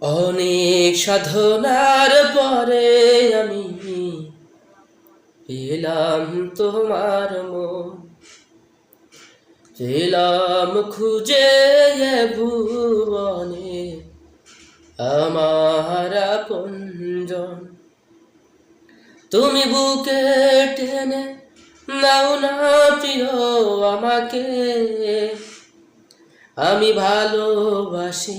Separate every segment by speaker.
Speaker 1: অনেক সাধনার পরে আমি পেলাম তোমার মন। পেলাম খুঁজে ভুবনে আমার আপনজন। তুমি বুকে টেনে নাও না প্রিয় আমাকে। আমি ভালোবাসি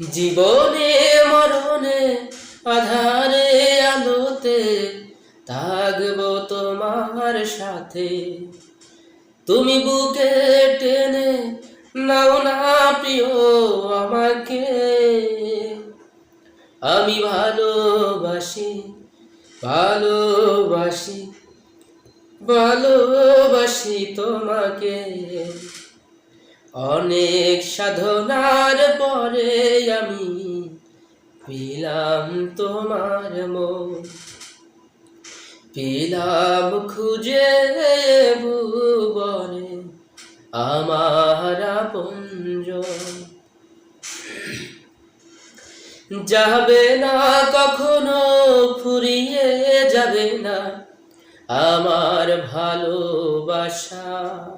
Speaker 1: জীবনে, মরণে, আধারে, আলোতে থাকব তোমার সাথে। তুমি বুকে টেনে নাও না প্রিয় আমাকে। আমি ভালোবাসি ভালোবাসি ভালোবাসি তোমাকে। অনেক সাধনার পরে আমি পেলাম তোমার মন। পেলাম খুঁজে ভুবনে আমার আপনজন। যাবে না, কখনো ফুরিয়ে যাবে না আমার ভালোবাসা।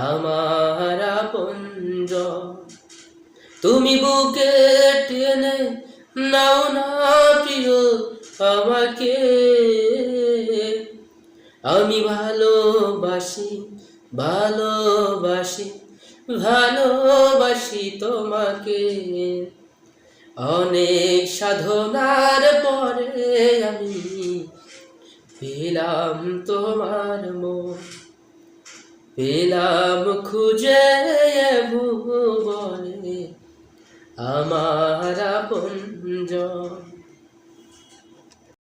Speaker 1: আমার আপনজ তুমি বুকে টেনে নাও না প্রিয় আমাকে। আমি ভালোবাসি ভালোবাসি ভালোবাসি তোমাকে। অনেক সাধনার পরে আমি পেলাম তোমার মন। পেলাম খুঁজে ভুবনে আমার আপনজন